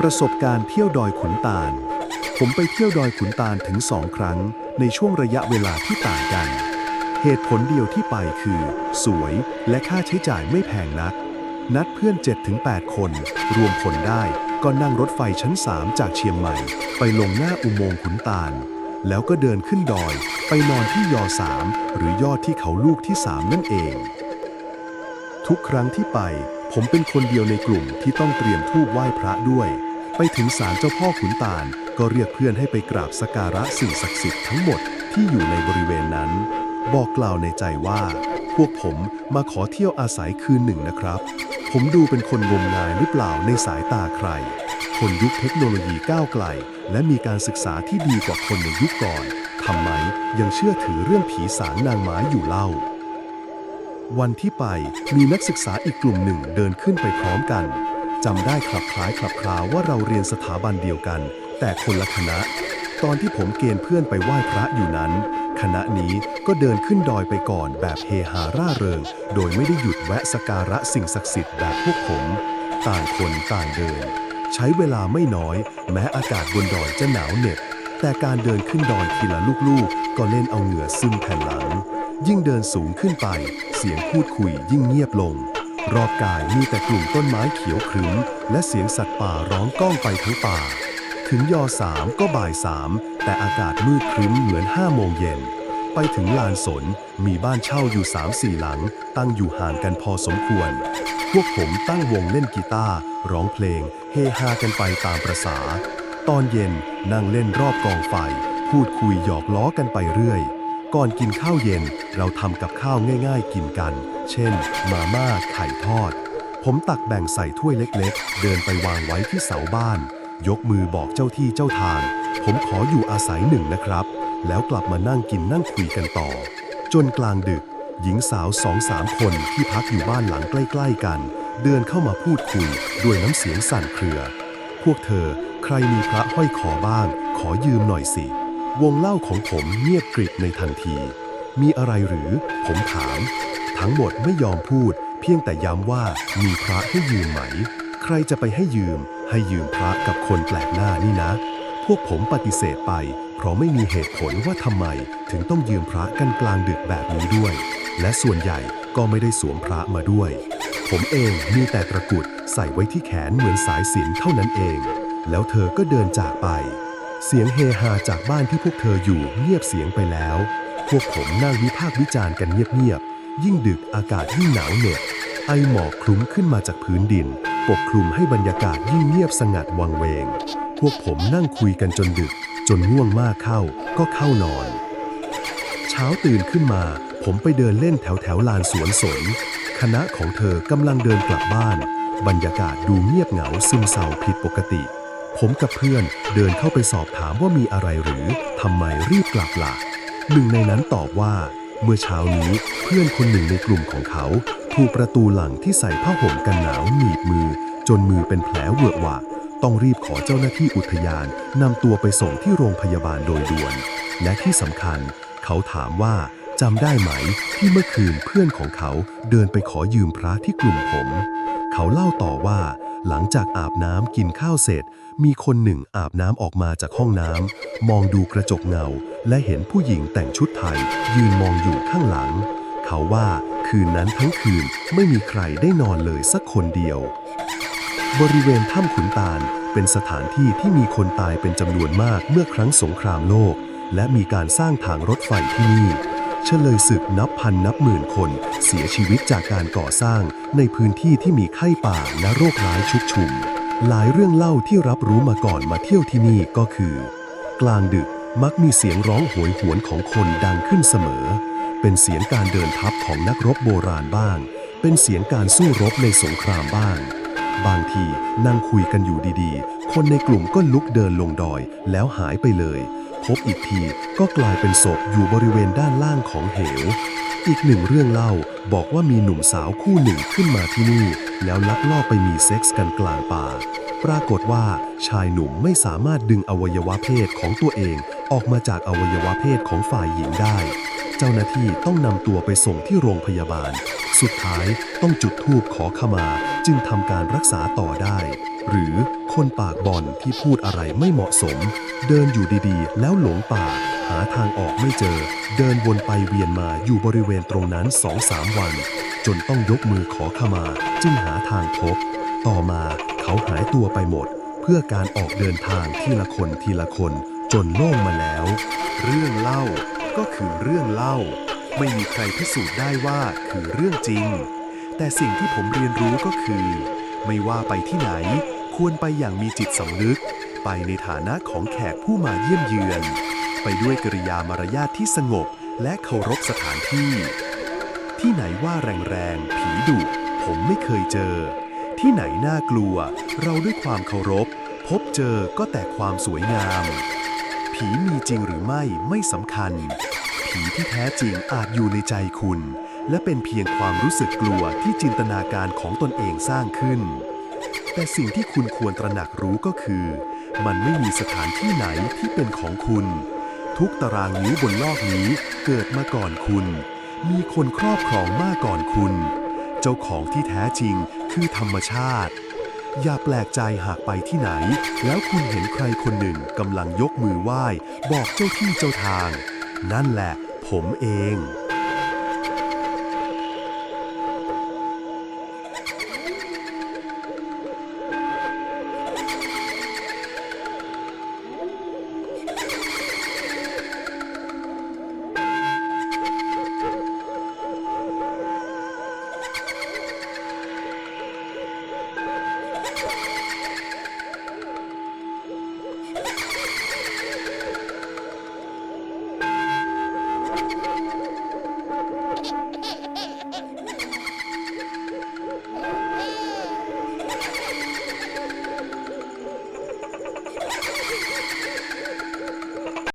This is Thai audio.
ประสบการณ์เที่ยวดอยขุนตาล ผมไปเที่ยวดอยขุนตาลถึงสองครั้ง ในช่วงระยะเวลาที่ต่างกัน เหตุผลเดียวที่ไปคือ สวยและค่าใช้จ่ายไม่แพงนัก นัดเพื่อน 7-8 คน รวมผลได้ก็นั่งรถไฟชั้น 3 จากเชียงใหม่ ไปลงหน้าอุโมงค์ขุนตาล แล้วก็เดินขึ้นดอย ไปนอนที่ยอ 3 หรือยอดที่เขาลูกที่ 3 นั่นเอง ทุกครั้งที่ไป ผมเป็นคนเดียวในกลุ่มที่ต้องเตรียมธูปไหว้พระด้วย ไปถึงศาลเจ้าพ่อขุนตาล ก็เรียกเพื่อนให้ไปกราบสกการะสิ่งศักดิ์สิทธิ์ทั้งหมดที่อยู่ในบริเวณนั้น บอกกล่าวในใจว่า พวกผมมาขอเที่ยวอาศัยคืนหนึ่งนะครับ ผมดูเป็นคนงมงายหรือเปล่าในสายตาใคร คนยุคเทคโนโลยีก้าวไกล และมีการศึกษาที่ดีกว่าคนในยุคก่อนทำไมยังเชื่อถือเรื่องผีสางนางไม้อยู่เล่า วันที่ไปมีนักศึกษาอีกกลุ่มหนึ่งเดินขึ้นไปพร้อมกันจำได้คลับคล้ายคลับคลาว่าเราเรียนสถาบันเดียวกัน แต่คนละคณะ ตอนที่ผมเกณฑ์เพื่อนไปไหว้พระอยู่นั้น คณะนี้ก็เดินขึ้นดอยไปก่อนแบบเฮฮาร่าเริง โดยไม่ได้หยุดแวะสการะสิ่งศักดิ์สิทธิ์แบบพวกผม ต่างคนต่างเดิน ใช้เวลาไม่น้อย แม้อากาศบนดอยจะหนาวเหน็บแต่การเดินขึ้นดอยทีละลูกๆก็เล่นเอาเหงื่อซึมแผ่นหลัง ยิ่งเดินสูงขึ้นไป เสียงพูดคุยยิ่งเงียบลง รอบกายมีแต่กลุ่มต้นไม้เขียวครึ้ม และเสียงสัตว์ป่าร้องก้องไปทั้งป่า ถึงยอสามก็บ่ายสามแต่อากาศมืดครึ้มเหมือนห้าโมงเย็น ไปถึงลานสนมีบ้านเช่าอยู่สามสี่หลัง ตั้งอยู่ห่างกันพอสมควร พวกผมตั้งวงเล่นกีตาร์ร้องเพลง เฮฮากันไปตามประษา ตอนเย็นนั่งเล่นรอบกองไฟ พูดคุยหยอกล้อกันไปเรื่อย ก่อนกินข้าวเย็นเราทำกับข้าวง่ายๆกินกัน เช่น มาม่าไข่ทอด ผมตักแบ่งใส่ถ้วยเล็กๆ เดินไปวางไว้ที่เสาบ้าน ยกมือบอกเจ้าที่เจ้าทาง ผมขออยู่อาศัยหนึ่งนะครับ แล้วกลับมานั่งกินนั่งคุยกันต่อ จนกลางดึก หญิงสาวสองสามคนที่พักอยู่บ้านหลังใกล้ ๆ กัน เดินเข้ามาพูดคุยด้วยน้ำเสียงสั่นเครือ พวกเธอใครมีพระห้อยคอบ้าง ขอยืมหน่อยสิ วงเล่าของผมเงียบกริบในทันที มีอะไรหรือ ผมถาม ทั้งหมดไม่ยอมพูด เพียงแต่ย้ำว่ามีพระให้ยืมไหม ใครจะไปให้ยืม ให้ยืมพระกับคนแปลกหน้านี่นะ พวกผมปฏิเสธไป เพราะไม่มีเหตุผลว่าทำไม ถึงต้องยืมพระกันกลางดึกแบบนี้ด้วย และส่วนใหญ่ก็ไม่ได้สวมพระมาด้วย ผมเองมีแต่ตะกุดใส่ไว้ที่แขนเหมือนสายสิญจนเท่านั้นเอง แล้วเธอก็เดินจากไป เสียงเฮฮาจากบ้านที่พวกเธออยู่เงียบเสียงไปแล้ว พวกผมนั่งวิพากษ์วิจารณ์กันเงียบๆ ยิ่งดึกอากาศยิ่งหนาวเหน็บ ไอหมอกคลุ้มขึ้นมาจากพื้นดิน ปกคลุมให้บรรยากาศยิ่งเงียบสงัดวังเวง พวกผมนั่งคุยกันจนดึก จนง่วงมากเข้าก็เข้านอน เช้าตื่นขึ้นมา ผมไปเดินเล่นแถวแถวลานสวนสน คณะของเธอกำลังเดินกลับบ้าน บรรยากาศดูเงียบเหงาซึมเศร้าผิดปกติ ผมกับเพื่อนเดินเข้าไปสอบถามว่ามีอะไรหรือทำไมรีบกลับล่ะหนึ่งในนั้นตอบว่า เมื่อเช้านี้เพื่อนคนหนึ่งในกลุ่มของเขา ถูกประตูหลังที่ใส่ผ้าห่มกันหนาวหนีบมือ จนมือเป็นแผลเวอะหวะ ต้องรีบขอเจ้าหน้าที่อุทยานนำตัวไปส่งที่โรงพยาบาลโดยด่วน และที่สำคัญ เขาถามว่าจำได้ไหมที่เมื่อคืนเพื่อนของเขาเดินไปขอยืมพระที่กลุ่มผม เขาเล่าต่อว่า หลังจากอาบน้ำกินข้าวเสร็จ มีคนหนึ่งอาบน้ำออกมาจากห้องน้ำมองดูกระจกเงา และเห็นผู้หญิงแต่งชุดไทย ยืนมองอยู่ข้างหลัง เขาว่าคืนนั้นทั้งคืนไม่มีใครได้นอนเลยสักคนเดียว บริเวณถ้ำขุนตาลเป็นสถานที่ที่มีคนตายเป็นจำนวนมากเมื่อครั้งสงครามโลก และมีการสร้างทางรถไฟที่นี่ เฉลยศึกนับพันนับหมื่นคน เสียชีวิตจากการก่อสร้างในพื้นที่ที่มีไข้ป่าและโรคร้ายชุกชุม หลายเรื่องเล่าที่รับรู้มาก่อนมาเที่ยวที่นี่ก็คือ กลางดึกมักมีเสียงร้องโหยหวนของคนดังขึ้นเสมอ เป็นเสียงการเดินทัพของนักรบโบราณบ้าง เป็นเสียงการสู้รบในสงครามบ้าง บางทีนั่งคุยกันอยู่ดีๆ คนในกลุ่มก็ลุกเดินลงดอยแล้วหายไปเลย พบอีกทีก็กลายเป็นศพอยู่บริเวณด้านล่างของเหว อีกหนึ่งเรื่องเล่าบอกว่ามีหนุ่มสาวคู่หนึ่งขึ้นมาที่นี่ แล้วลักลอบไปมีเซ็กส์กันกลางป่า ปรากฏว่าชายหนุ่มไม่สามารถดึงอวัยวะเพศของตัวเอง ออกมาจากอวัยวะเพศของฝ่ายหญิงได้ เจ้าหน้าที่ต้องนำตัวไปส่งที่โรงพยาบาล สุดท้ายต้องจุดธูปขอขมา จึงทำการรักษาต่อได้ หรือคนปากบอลที่พูดอะไรไม่เหมาะสม เดินอยู่ดีๆ แล้วหลงป่า หาทางออกไม่เจอ เดินวนไปเวียนมาอยู่บริเวณตรงนั้นสองสามวัน จนต้องยกมือขอขมา จึงหาทางพบ ต่อมาเขาหายตัวไปหมด เพื่อการออกเดินทางทีละคนทีละคน จนโล่งมาแล้ว เรื่องเล่าก็คือเรื่องเล่า ไม่มีใครพิสูจน์ได้ว่าคือเรื่องจริง แต่สิ่งที่ผมเรียนรู้ก็คือ ไม่ว่าไปที่ไหน ควรไปอย่างมีจิตสำนึก ไปในฐานะของแขกผู้มาเยี่ยมเยือน ไปด้วยกริยามารยาทที่สงบ และเคารพสถานที่ ที่ไหนว่าแรงๆ ผีดุผมไม่เคยเจอ ที่ไหนน่ากลัว เราด้วยความเคารพ พบเจอก็แต่ความสวยงาม ผีมีจริงหรือไม่ไม่สำคัญ ผีที่แท้จริงอาจอยู่ในใจคุณ และเป็นเพียงความรู้สึกกลัวที่จินตนาการของตนเองสร้างขึ้น แต่สิ่งที่คุณควรตระหนักรู้ก็คือ มันไม่มีสถานที่ไหนที่เป็นของคุณ ทุกตารางนิ้วบนโลกนี้เกิดมาก่อนคุณ มีคนครอบครองมาก่อนคุณ เจ้าของที่แท้จริงคือธรรมชาติ อย่าแปลกใจหากไปที่ไหน แล้วคุณเห็นใครคนหนึ่งกำลังยกมือไหว้ บอกเจ้าที่เจ้าทาง นั่นแหละ ผมเอง